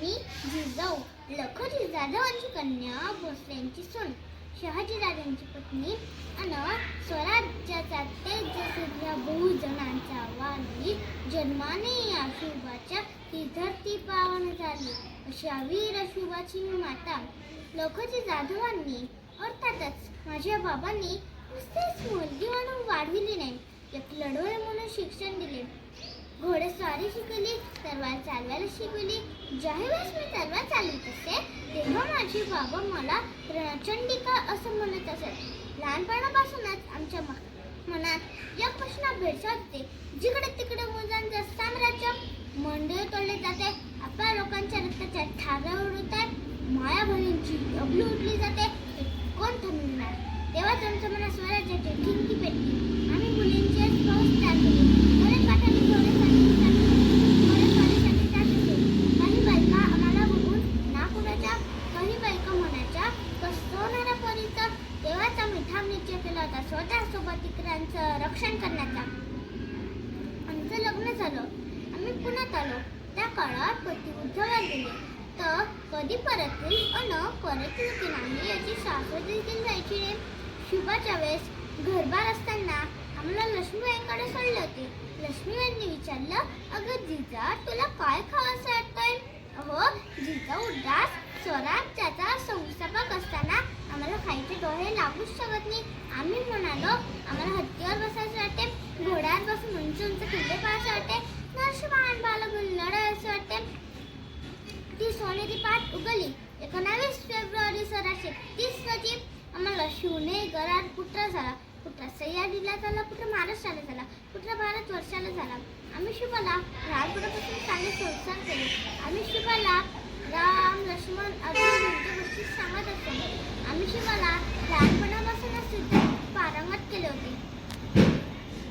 मी जिजाऊ लखोजी जाधवांची कन्या भोसलेंची सून. शहाजीराजांची पत्नी आणि स्वराज्याचा तेजस या बहुजनांचा वाली जन्माने या शुभाच्या ही धरती पावन झाली. अशा वीर शुभाची माता. लखोजी जाधवांनी अर्थातच माझ्या बाबांनी नुसतेच मुलगी म्हणून वाढविली नाही एक लढवय म्हणून शिक्षण दिले. घोडेस्वारी शिकवली तलवार चालवायला शिकवली. ज्याही वेळेस मी तलवार चालवत असे. तेव्हा माझे बाबा मला रणचंडिका असं म्हणत असत. लहानपणापासूनच आमच्या म- मनात या प्रश्न भेडसावते जिकडे तिकडे मुलांचं साम्राज्य मंडळ तोडले जाते आपल्या लोकांच्या रक्ताच्या धारा उडत आहेत माया बहिणींची अबली उठली जाते कोण थांबणार? तेव्हाच आमच्या मनात स्वराज्याचे ठिणगी इतरांचं करण्याचा. आमचं लग्न झालं. आम्ही पुण्यात आलो. त्या काळात पती उद्धवात गेले तर कधी परत येईल अन परत येईल की नाही याची शाश्वत देखील जायची रे शुभाच्या वेळेस घरबार असताना आम्हाला लक्ष्मीबाईंकडे सोडले होते. लक्ष्मीबाईंनी विचारलं अगं जिजा तुला काय खावंसं वाटतंय? अहो जिजा उदास स्वराज्याचा संस्थापक असताना आम्हाला खायचे डोळे लागूच शकत नाही. आम्ही म्हणालो आम्हाला हत्तीवर बसायचं वाटते घोड्यावर बसून उंच उंच किल्ले पाहायचे वाटते नरशुभान बालगुल लढायचं वाटते. ती सोनेरी पाठ उगली. एकोणावीस फेब्रुवारी सोळाशे तीस रोजी आम्हाला शिवने गरार पुत्र झाला? पुत्र सह्याद्रीला झाला? पुत्र महाराष्ट्राला झाला? पुत्र भारत वर्षाला झाला? आम्ही शुभाला लहानपणापासून चांगले संस्कार केले. आम्ही शुभाला राम लक्ष्मण अर्जुन यांच्या गोष्टी सांगत असतो. आम्ही शिवाला लहानपणापासूनच सिद्ध पारंगत केले होते.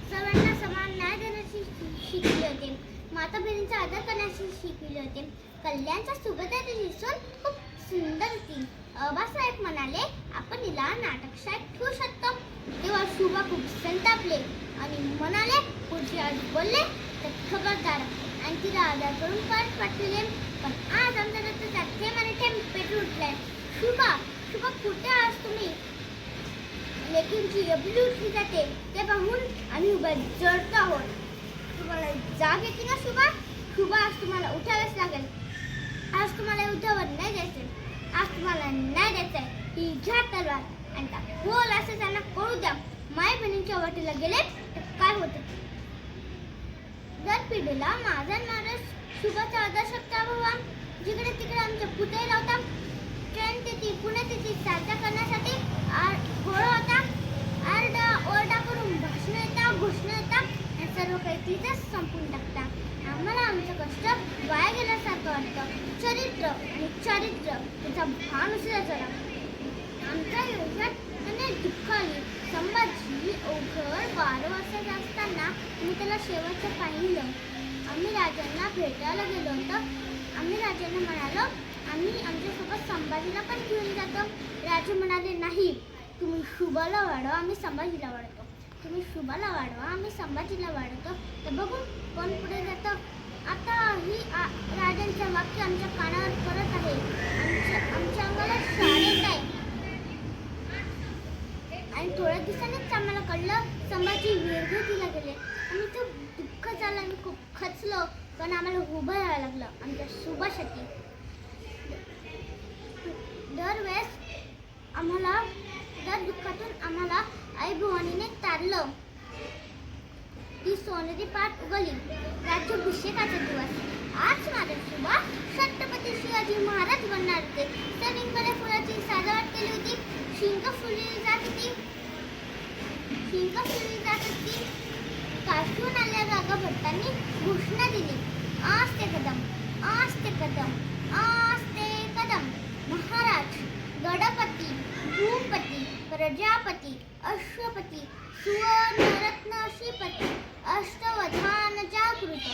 सर्वांना समान न्याय देण्याची शिकले होते. माता बहिणीचा आदर करण्याची शिकले होते. कल्याणच्या सुगंधाची दिसून खूप सुंदर होती. आबासाहेब म्हणाले आपण हिला नाटकशाळेत ठेवू शकतो. तेव्हा शुभा खूप संतापले आणि म्हणाले पुढचे आज बोलले तर खबरदार. आणि करून परत पाठवले पण आज आमच्या रक्ताचा जाते आणि थेंब पेटून उठलाय. शुभा शुभा कुठे आज तुम्ही? लेकिनची अबली उठली जाते. ते पाहून आम्ही उभा जळतो आहोत. तुम्हाला जाग येते ना शुभा? शुभा आज तुम्हाला उठावेच लागेल. आज तुम्हाला युद्धावर नाही द्यायचं आज तुम्हाला नाही द्यायचंय ही घ्या तलवार. आणि त्या खोल असं त्यांना कळू द्या. माय बहिणींच्या वाटेला गेले तर काय होतं? दर पिढीला माझा माणूस माझा शुभाचा आदर्श व्हावा जिकडे तिकडे आमचे पुतळे लावता ट्रेन तिथी पुणे तिथे साजरा करण्यासाठी आ- होता. आरडा ओरडा करून भाषण येता घोषणा येता. आणि सर्व काही तिथेच संपून टाकता. आम्हाला आमचं कष्ट वाया गेल्यासारखं वाटतं. चरित्र आणि चारित्र्य त्याचा भान उशिरा जरा. आमच्या आयुष्यात अनेक दुःख आली संभाजी अवघड बारा वर्षाचे असताना मी त्याला शेवटचं पाहिलं आम्ही राजांना भेटायला गेलो होतो. आम्ही राजाला म्हणालो आम्ही आमच्यासोबत संभाजीला पण घेऊन जातो. राजे म्हणाले नाही तुम्ही शुभाला वाढवा आम्ही संभाजीला वाढतो. तुम्ही शुभाला वाढवा आम्ही संभाजीला वाढवतो तर बघू कोण पुढे जातं? आता ही आ- राजांचं वाक्य आमच्या कानावर परत आहे. आमच्या आमच्या अंगाला शाळेत आहे. आणि थोड्या दिवसांनीच आम्हाला कळलं संभाजी वीरगतीला गेले. आणि तो दुःख झालं आणि खूप खचलो. पण आम्हाला उभं राहावं लागलं. आमच्या शुभासाठी दरवेळेस आम्हाला दर दुःखातून आम्हाला आई भवानीने तारलं. ती सोनेरी पाठ उगली. राज्याभिषेकाचा दिवस. आज माझा सुभा छत्रपती शिवाजी महाराज बनणार होते. सगळीकडे फुलाची सजावट केली होती. शिंक फुलली जात होती. शिंक फुलली जात होती. काश्मीर त्यांनी घोषणा दिली. आज ते कदम आज ते कदम आज ते कदम. महाराज गडपती भूपती प्रजापती अश्वपती सुवर्णरत्न श्रीपती अष्टवधान जागृत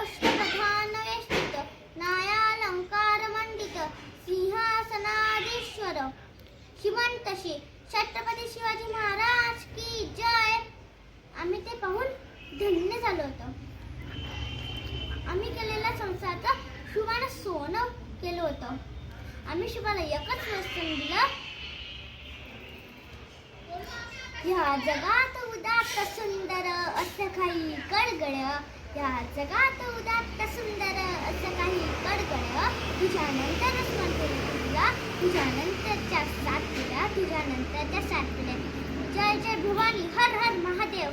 अष्टप्रधान वेष्टित नायालंकार मंडित सिंहासनाधीश्वर. श्रीमंतशी छत्रपती शिवाजी महाराज की जय. आम्ही ते पाहून धन्य झालो होतो. आम्ही शुभानं सोनं केलं होतं. आम्ही शुभाला एकच वचन दिलं. ह्या जगात उदात्त सुंदर असं काही कडगड या जगात उदात्त सुंदर असं काही कडगड तुझ्या नंतरच तुला तुझ्या नंतरच्या सात पिढ्या तुझ्या नंतरच्या सात पिढ्या जय जय भवानी हर हर महादेव.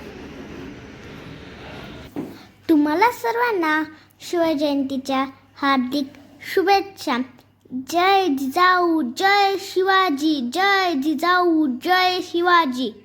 तुम्हाला सर्वांना शिवजयंतीच्या हार्दिक शुभेच्छा. जय जिजाऊ जय शिवाजी जय जिजाऊ जय शिवाजी.